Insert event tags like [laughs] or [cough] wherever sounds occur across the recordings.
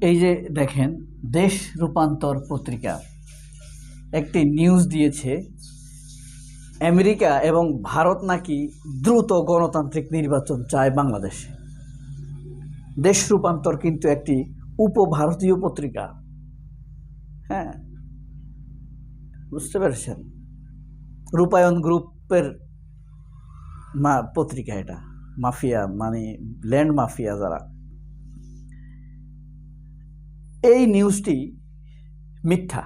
এই যে দেখেন, দেশ রূপান্তর পত্রিকা একটি নিউজ দিয়েছে, আমেরিকা এবং ভারত নাকি দ্রুত গণতান্ত্রিক নির্বাচন চায় বাংলাদেশে। দেশ রূপান্তর কিন্তু একটি উপভারতীয় পত্রিকা। হ্যাঁ বুঝতে পেরেছেন? রূপায়ণ গ্রুপের মা, পত্রিকা এটা, মাফিয়া মানে ল্যান্ড মাফিয়া যারা এই নিউজটি মিথ্যা।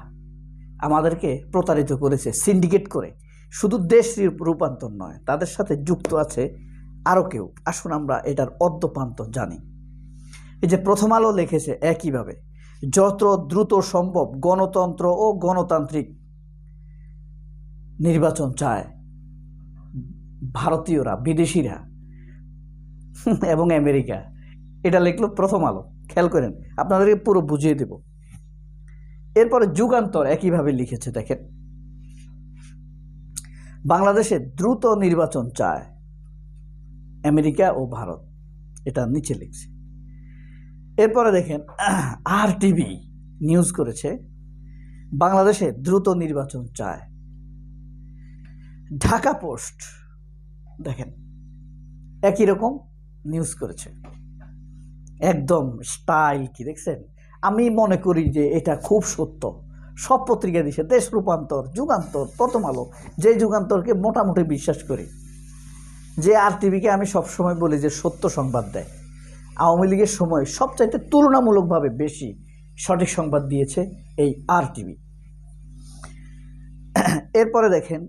আমাদেরকে প্রতারিত করেছে সিন্ডিকেট করে। শুধু দেশ রূপান্তর নয়, তাদের সাথে যুক্ত আছে আরও কেউ। আসুন আমরা এটার অদ্যপান্ত জানি। এই যে প্রথম আলো লিখেছে একইভাবে, যত দ্রুত সম্ভব গণতন্ত্র ও গণতান্ত্রিক নির্বাচন চায় ভারতীয়রা, বিদেশিরা এবং আমেরিকা। এটা লিখলো প্রথম আলো। খেয়াল করেন, আপনাদেরকে পুরো বুঝিয়ে দেব। এরপরে যুগান্তর একইভাবে লিখেছে, দেখেন। বাংলাদেশে দ্রুত নির্বাচন চায় আমেরিকা ও ভারত। এটা নিচে লিখছে। এরপরে দেখেন আর টিভি নিউজ করেছে, বাংলাদেশে দ্রুত নির্বাচন চায়। ঢাকা পোস্ট, দেখেন, একই রকম নিউজ করেছে। একদম স্টাইল কি, দেখছেন? আমি মনে করি যে এটা খুব সত্য। সব পত্রিকা দিছে, দেশ রূপান্তর, যুগান্তর, প্রথম আলো, যে যুগান্তরকে মোটামুটি বিশ্বাস করি। যে আর টিভিকে আমি সবসময় বলি যে সত্য সংবাদ দেয়। আওয়ামী লীগের সময় সবচাইতে তুলনামূলকভাবে বেশি সঠিক সংবাদ দিয়েছে এই আর টিভি এরপরে দেখেন,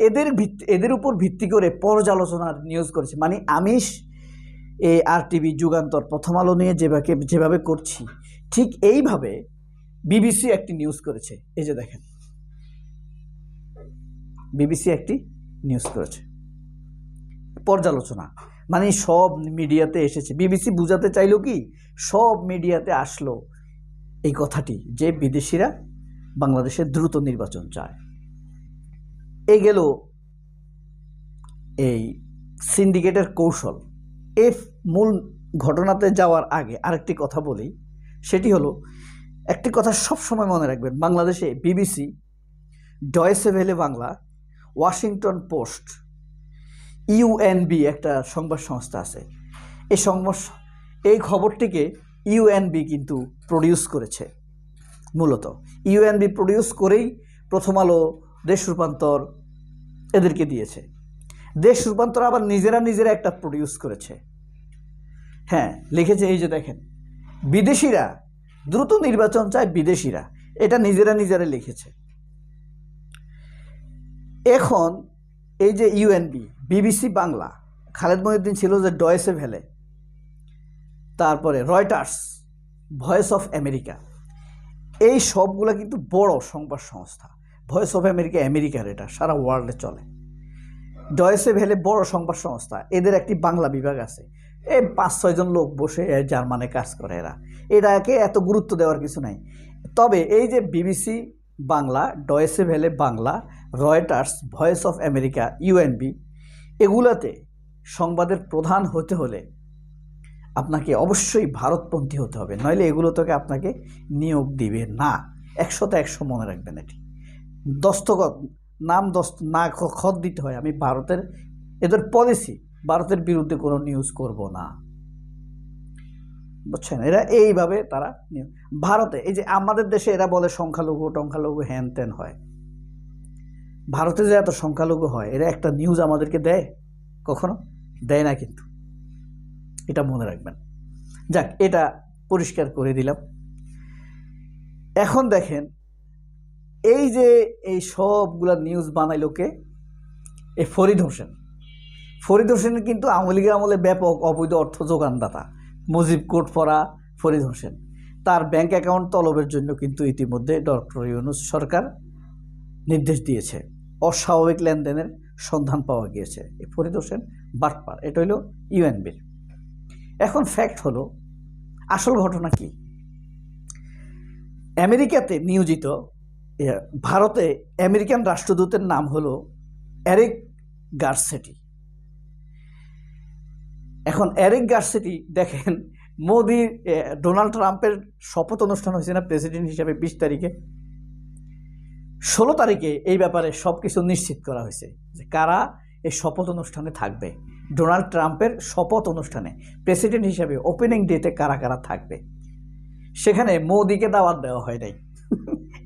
এদের ভিত্তি এদের উপর ভিত্তি করে পর্যালোচনার নিউজ করেছে। মানে আমিষ এই আর টিভি যুগান্তর প্রথম আলো নিয়ে যেভাবে যেভাবে করছি, ঠিক এইভাবে বিবিসি একটি নিউজ করেছে। এই যে দেখেন। বিবিসি একটি নিউজ করেছে। পর্যালোচনা। মানে সব মিডিয়াতে এসেছে। বিবিসি বুঝাতে চাইলো কি? সব মিডিয়াতে আসলো এই কথাটি যে বিদেশিরা বাংলাদেশে দ্রুত নির্বাচন চায়। এই গেল এই সিন্ডিকেটের কৌশল। এফ মূল ঘটনাতে যাওয়ার আগে আরেকটি কথা বলি, সেটি হলো, একটি কথা সব সময় মনে রাখবেন, বাংলাদেশে BBC, Deutsche Welle Bangla, Washington Post, UNB একটা সংবাদ সংস্থা আছে। এই সংবাদ, এই খবরটিকে ইউএনবি কিন্তু প্রডিউস করেছে, মূলত। ইউএনবি প্রডিউস করেই প্রথম আলো দেশ রূপান্তর এদেরকে দিয়েছে। দেশ রূপান্তর আবার নিজেরা নিজেরা একটা প্রডিউস করেছে। হ্যাঁ লিখেছে এই যে দেখেন, বিদেশিরা, দ্রুত নির্বাচন চায় বিদেশিরা, এটা নিজেরা নিজেরা লিখেছে। এখন এই যে ইউএনবি বিবিসি বাংলা, খালেদ মহিউদ্দিন ছিল যে ডয়েসে ভেলে, তারপরে রয়টার্স, ভয়েস অফ আমেরিকা, এই সবগুলো কিন্তু বড় সংবাদ সংস্থা, ভয়েস অফ আমেরিকা আমেরিকার এটা সারা ওয়ার্ল্ডে চলে। ডয়েসে ভেলে বড় সংবাদ সংস্থা, এদের একটি বাংলা বিভাগ আছে। এই পাঁচ ছয়জন লোক বসে জার্মানে কাজ করে এরা। এটাকে এত গুরুত্ব দেওয়ার কিছু নাই। তবে এই যে BBC Bangla, Deutsche Welle Bangla, Reuters, voice of America UNB এগুলাতে সংবাদের প্রধান হতে হলে আপনাকে অবশ্যই ভারতপন্থী হতে হবে। নইলে এগুলো থেকে আপনাকে নিয়োগ দিবে না। একশোতে একশো মনে রাখবেন এটি। দস্তখত নাম দস্ত, না খত দিতে হয়। আমি ভারতের, এদের পলিসি ভারতের বিরুদ্ধে কোনো নিউজ করব না। বুঝছেন? এরা এইভাবে তারা ভারতে, এই যে আমাদের দেশে এরা বলে সংখ্যালঘু, টংখ্যালঘু হ্যান ত্যান হয়। ভারতে যে এত সংখ্যালঘু হয়, এরা একটা নিউজ আমাদেরকে দেয়? কখনো? দেয় না কিন্তু। এটা মনে রাখবেন। যাক, এটা পরিষ্কার করে দিলাম। এখন দেখেন এই যে এই সবগুলা নিউজ বানাইলো কে? এই ফরিদ হোসেন। ফরিদ হোসেন কিন্তু আওয়ামী লীগের আমলে ব্যাপক অবৈধ অর্থ যোগানদাতা। মুজিব কোট পরা ফরিদ হোসেন। তার ব্যাংক অ্যাকাউন্ট তলবের জন্য কিন্তু ইতিমধ্যে ডক্টর ইউনুস সরকার নির্দেশ দিয়েছে। অস্বাভাবিক লেনদেনের সন্ধান পাওয়া গিয়েছে। এই ফরিদ হোসেন, বাটপার। এটা হলো ইউএনবির এখন ফ্যাক্ট হলো, আসল ঘটনা কি? আমেরিকাতে নিয়োজিত ভারতে আমেরিকান রাষ্ট্রদূতের নাম হলো এরিক গার্সেটি। এখন এরিক গার্সেটি দেখেন, মোদি ডোনাল্ড ট্রাম্পের শপথ অনুষ্ঠান হয়েছে না প্রেসিডেন্ট হিসাবে বিশ তারিখে। ষোলো তারিখে এই ব্যাপারে সব কিছু নিশ্চিত করা হয়েছে যে কারা এই শপথ অনুষ্ঠানে থাকবে। ডোনাল্ড ট্রাম্পের শপথ অনুষ্ঠানে প্রেসিডেন্ট হিসাবে ওপেনিং ডেতে কারা কারা থাকবে। সেখানে মোদিকে দাওয়াত দেওয়া হয় নাই।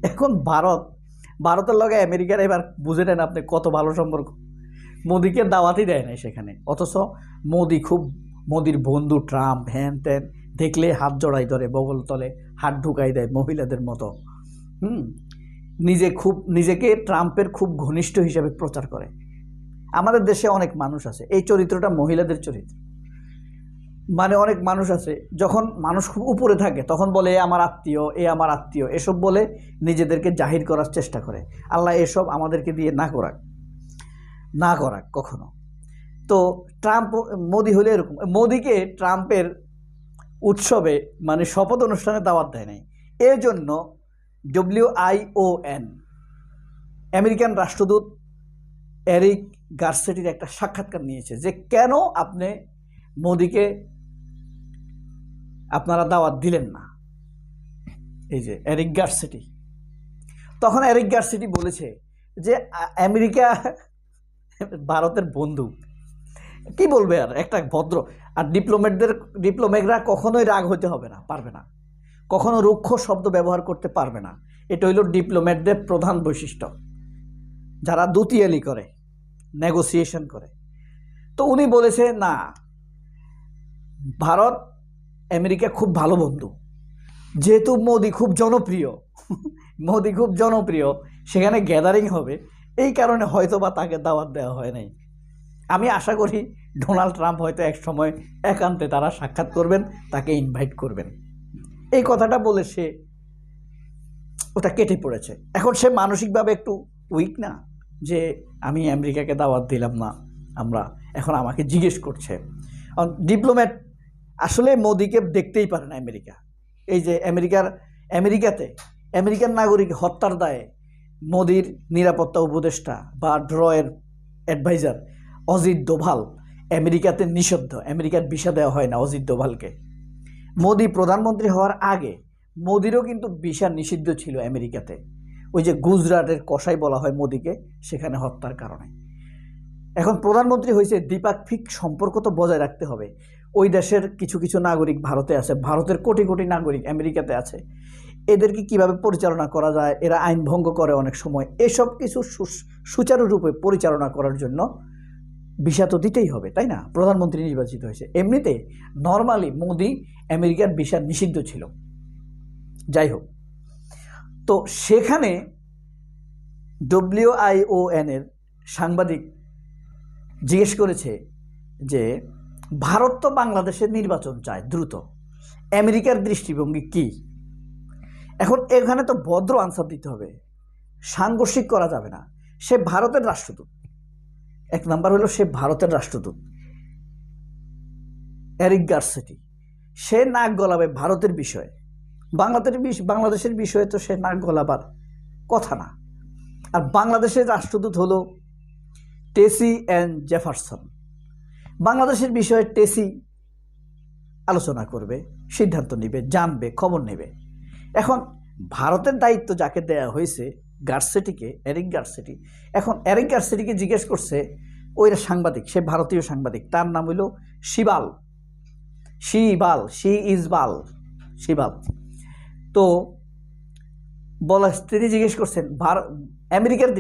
এখন ভারত, ভারতের লগে আমেরিকার এবার বুঝে নেন আপনি কত ভালো সম্পর্ক। মোদিকে দাওয়াতই দেয় নাই সেখানে, অথচ মোদি খুব, মোদির বন্ধু ট্রাম্প, হ্যান ত্যান, দেখলে হাত জড়াই ধরে, বগল তলে হাত ঢুকাই দেয় মহিলাদের মতো। হুম? নিজে খুব, নিজেকে ট্রাম্পের খুব ঘনিষ্ঠ হিসাবে প্রচার করে। আমাদের দেশে অনেক মানুষ আছে, এই চরিত্রটা মহিলাদের চরিত্র। মানে অনেক মানুষ আছে, যখন মানুষ খুব উপরে থাকে, তখন বলে, এ আমার আত্মীয়, এ আমার আত্মীয়। এসব বলে নিজেদেরকে জাহির করার চেষ্টা করে। আল্লাহ এসব আমাদেরকে দিয়ে না করাক না করাক কখনো। তো ট্রাম্প, মোদি হলে এরকম। মোদিকে ট্রাম্পের উৎসবে মানে শপথ অনুষ্ঠানে দাওয়াত দেয় নাই। এর জন্য ডব্লিউ আইওএন আমেরিকান রাষ্ট্রদূত এরিক গার্সেটির একটা সাক্ষাৎকার নিয়েছে যে কেন আপনি মোদিকে আপনারা দাওয়াত দিলেন না। এই যে এরিক গার্সেটি। তখন এরিক গার্সেটি বলেছে যে আমেরিকা ভারতের বন্ধু। কি বলবে আর? একটা ভদ্র। আর ডিপ্লোমেটদের ডিপ্লোমেটরা কখনোই রাগ হতে হবে না, পারবে না। কখনো রুক্ষ শব্দ ব্যবহার করতে পারবে না। এটা হইল ডিপ্লোমেটদের প্রধান বৈশিষ্ট্য। যারা দুতিয়ালি করে নেগোসিয়েশন করে। তো উনি বলেছে, না, ভারত আমেরিকা খুব ভালো বন্ধু। যেহেতু মোদি খুব জনপ্রিয়, [laughs] মোদি খুব জনপ্রিয়, সেখানে গ্যাদারিং হবে, এই কারণে হয়তো বা তাকে দাওয়াত দেওয়া হয় নাই। আমি আশা করি ডোনাল্ড ট্রাম্প হয়তো এক সময় একান্তে তারা সাক্ষাৎ করবেন, তাকে ইনভাইট করবেন। এই কথাটা বলে সে ওটা কেটে পড়েছে। এখন সে মানসিকভাবে একটু উইক না, যে আমি আমেরিকাকে দাওয়াত দিলাম না, আমরা এখন আমাকে জিজ্ঞেস করছে। ডিপ্লোম্যাট আসলে মোদিকে দেখতেই পারে না আমেরিকা। এই যে আমেরিকার, আমেরিকাতে আমেরিকান নাগরিক হত্যার দায়ে মোদির নিরাপত্তা উপদেষ্টা বা ড্রয়ের অ্যাডভাইজার অজিত দোভাল আমেরিকাতে নিষিদ্ধ। আমেরিকার ভিসা দেওয়া হয় না অজিত দোভালকে। মোদি প্রধানমন্ত্রী হওয়ার আগে মোদিরও কিন্তু ভিসা নিষিদ্ধ ছিল আমেরিকাতে। ওই যে গুজরাটের কষাই বলা হয় মোদিকে, সেখানে হত্যার কারণে। এখন প্রধানমন্ত্রী হয়েছে দ্বিপাক্ষিক সম্পর্ক তো বজায় রাখতে হবে। ওই দেশের কিছু কিছু নাগরিক ভারতে আছে, ভারতের কোটি কোটি নাগরিক আমেরিকাতে আছে। এদেরকে কীভাবে পরিচালনা করা যায়, এরা আইন ভঙ্গ করে অনেক সময়, এসব কিছু সুচারুরূপে পরিচালনা করার জন্য ভিসা তো দিতেই হবে, তাই না? প্রধানমন্ত্রী নির্বাচিত হয়েছে। এমনিতে নর্মালি মোদি আমেরিকার ভিসা নিষিদ্ধ ছিল। যাই হোক। তো সেখানে ডব্লিউআইওএন এর সাংবাদিক জিজ্ঞেস করেছে যে ভারত তো বাংলাদেশের নির্বাচন চায়, দ্রুত। আমেরিকার দৃষ্টিভঙ্গি কি? এখন এখানে তো ভদ্র আনসার দিতে হবে। সাংঘর্ষিক করা যাবে না। সে ভারতের রাষ্ট্রদূত। এক নাম্বার হলো সে ভারতের রাষ্ট্রদূত। Eric Garcetti. সে নাক গলাবে ভারতের বিষয়ে। বাংলাদেশের বাংলাদেশের বিষয়ে তো সে নাক গলাবার কথা না। আর বাংলাদেশের রাষ্ট্রদূত হলো টেসি অ্যান্ড জেফারসন। বাংলাদেশের বিষয়ে টেসি আলোচনা করবে, সিদ্ধান্ত নেবে, জানবে, খবর নেবে। এখন ভারতের দায়িত্ব যাকে দেয়া হয়েছে গার্সেটিকে এরিক গার্সেটি এখন এরিক গার্সেটিকে জিজ্ঞেস করছে ওই সাংবাদিক, সে ভারতীয় সাংবাদিক, তার নাম হইল শিবাল। শিবাল, শি ইজ বাল, শিবাল। তো বলা তিনি জিজ্ঞেস করছেন ভারত আমেরিকার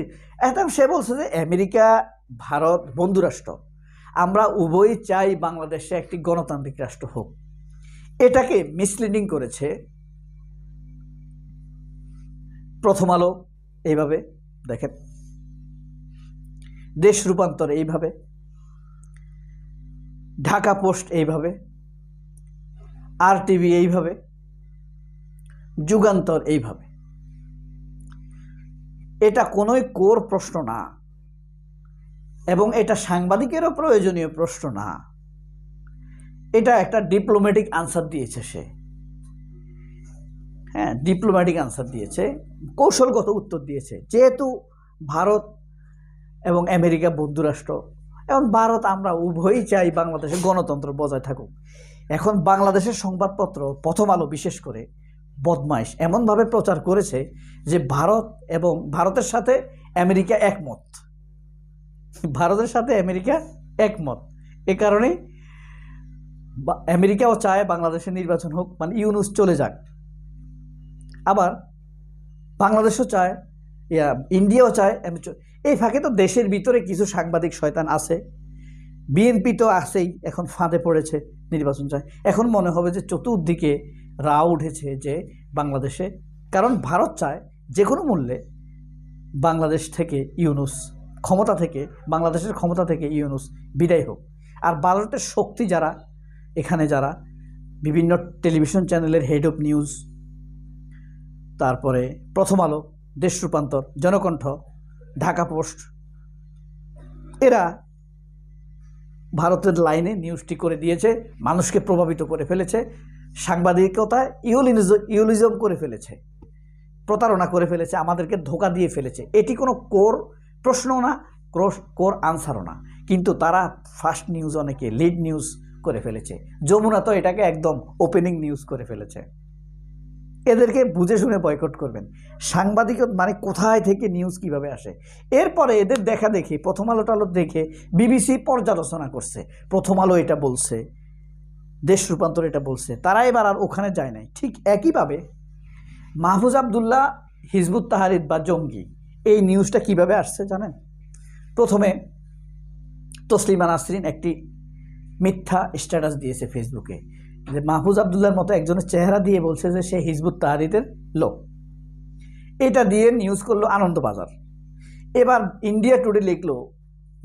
এখন সে বলছে যে আমেরিকা, ভারত, বন্ধুরাষ্ট্র। আমরা উভয়ই চাই বাংলাদেশে একটি গণতান্ত্রিক রাষ্ট্র হোক। এটাকে মিসলিডিং করেছে প্রথম আলো এইভাবে, দেখেন। দেশ রূপান্তর এইভাবে, ঢাকা পোস্ট এইভাবে আর টিভি এইভাবে, যুগান্তর এইভাবে। এটা কোনোই কোর প্রশ্ন না। এবং এটা সাংবাদিকেরও প্রয়োজনীয় প্রশ্ন না। এটা একটা ডিপ্লোম্যাটিক আনসার দিয়েছে সে। হ্যাঁ ডিপ্লোম্যাটিক আনসার দিয়েছে। কৌশলগত উত্তর দিয়েছে। যেহেতু ভারত এবং আমেরিকা বন্ধুরাষ্ট্র এবং ভারত আমরা উভয়ই চাই বাংলাদেশে গণতন্ত্র বজায় থাকুক। এখন বাংলাদেশের সংবাদপত্র প্রথম আলো বিশেষ করে বদমাইশ এমনভাবে প্রচার করেছে যে ভারত এবং ভারতের সাথে আমেরিকা একমত। ভারতের সাথে আমেরিকা একমত। এ কারণেই আমেরিকাও চায় বাংলাদেশের নির্বাচন হোক মানে ইউনুস চলে যাক। আবার বাংলাদেশও চায়, ইয়া, ইন্ডিয়াও চায় এই ফাঁকে তো দেশের ভিতরে কিছু সাংবাদিক শয়তান আছে। বিএনপি তো আছেই, এখন ফাঁদে পড়েছে নির্বাচন চায়। এখন মনে হবে যে চতুর্দিকে রা উঠেছে যে বাংলাদেশে। কারণ ভারত চায় যে কোনো মূল্যে বাংলাদেশ থেকে ইউনুস ক্ষমতা থেকে, বাংলাদেশের ক্ষমতা থেকে ইউনুস বিদায় হোক। আর ভারতের শক্তি যারা, এখানে যারা, বিভিন্ন টেলিভিশন চ্যানেলের হেড অফ নিউজ তারপরে প্রথম আলো, দেশ রূপান্তর, জনকণ্ঠ, ঢাকা পোস্ট, এরা ভারতের লাইনে নিউজটি করে দিয়েছে, মানুষকে প্রভাবিত করে ফেলেছে, সাংবাদিকতা, ইউলিনিজ, ইউলিজম করে ফেলেছে, প্রতারণা করে ফেলেছে, আমাদেরকে ধোকা দিয়ে ফেলেছে। এটি কোনো কোর প্রশ্ন না কোর আনসারও না। কিন্তু তারা ফার্স্ট নিউজ অনেকে লিড নিউজ করে ফেলেছে। যমুনা তো এটাকে একদম ওপেনিং নিউজ করে ফেলেছে। এদেরকে বুঝে শুনে বয়কট করবেন। সাংবাদিক মানে কোথায় থেকে নিউজ কীভাবে আসে? এরপরে এদের দেখা দেখি, প্রথম আলো টালো দেখে বিবিসি পর্যালোচনা করছে। প্রথম আলো এটা বলছে, দেশ রূপান্তর এটা বলছে। তারা এবার আর ওখানে যায় নাই। ঠিক একইভাবে মাহফুজ আবদুল্লাহ, হিজবুত তাহারিদ বা জঙ্গি এই নিউজটা কীভাবে আসছে জানেন? প্রথমে তসলিমা নাসরিন একটি মিথ্যা স্ট্যাটাস দিয়েছে ফেসবুকে যে মাহফুজ আবদুল্লার মতো একজনের চেহারা দিয়ে বলছে যে সে হিজবুত তাহারিদের লোক। এটা দিয়ে নিউজ করল আনন্দবাজার। এবার ইন্ডিয়া টুডে লিখলো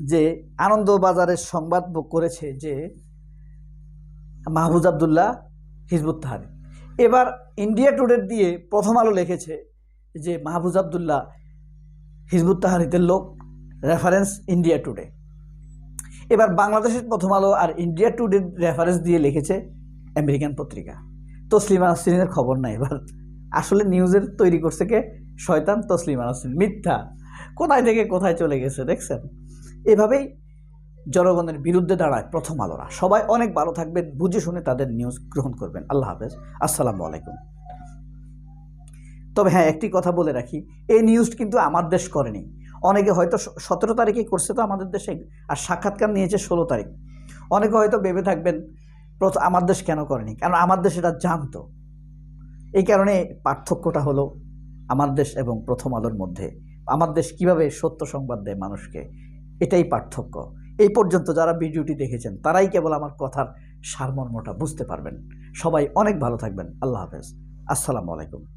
যে আনন্দবাজারের সংবাদ করেছে যে মাহফুজ আবদুল্লাহ হিজবুত তাহারিদ। এবার ইন্ডিয়া টুডে দিয়ে প্রথম আলো লিখেছে যে মাহফুজ আবদুল্লাহ হিজবুত তাহারিদের লোক রেফারেন্স ইন্ডিয়া টুডে এবার বাংলাদেশের প্রথম আলো আর ইন্ডিয়া টুডে রেফারেন্স দিয়ে লিখেছে আমেরিকান পত্রিকা। তসলিমা নাসরিনের খবর নাই এবার। আসলে নিউজের তৈরি করছে কে? শয়তান তসলিমা নাসরিন। মিথ্যা। কোথায় থেকে কোথায় চলে গেছে, দেখছেন? এভাবেই জনগণের বিরুদ্ধে দাঁড়ায় প্রথম আলোরা। সবাই অনেক ভালো থাকবেন, বুঝে শুনে তাদের নিউজ গ্রহণ করবেন। আল্লাহ হাফেজ। আসসালামু আলাইকুম। তবে হ্যাঁ একটি কথা বলে রাখি, এই নিউজ কিন্তু আমার দেশ করেনি। অনেকে হয়তো সতেরো তারিখে করছে তো আমাদের দেশে, আর সাক্ষাৎকার নিয়েছে ষোলো তারিখ। অনেকে হয়তো ভেবে থাকবেন প্রথম আমার দেশ কেন করেনি? কারণ আমার দেশ এটা জানতো? এই কারণে পার্থক্যটা হলো আমার দেশ এবং প্রথম আলোর মধ্যে। আমার দেশ কীভাবে সত্য সংবাদ দেয় মানুষকে? এটাই পার্থক্য। এই পর্যন্ত যারা ভিডিওটি দেখেছেন, তারাই কেবল আমার কথার সারমর্মটা বুঝতে পারবেন। সবাই অনেক ভালো থাকবেন। আল্লাহ হাফেজ। আসসালামু আলাইকুম।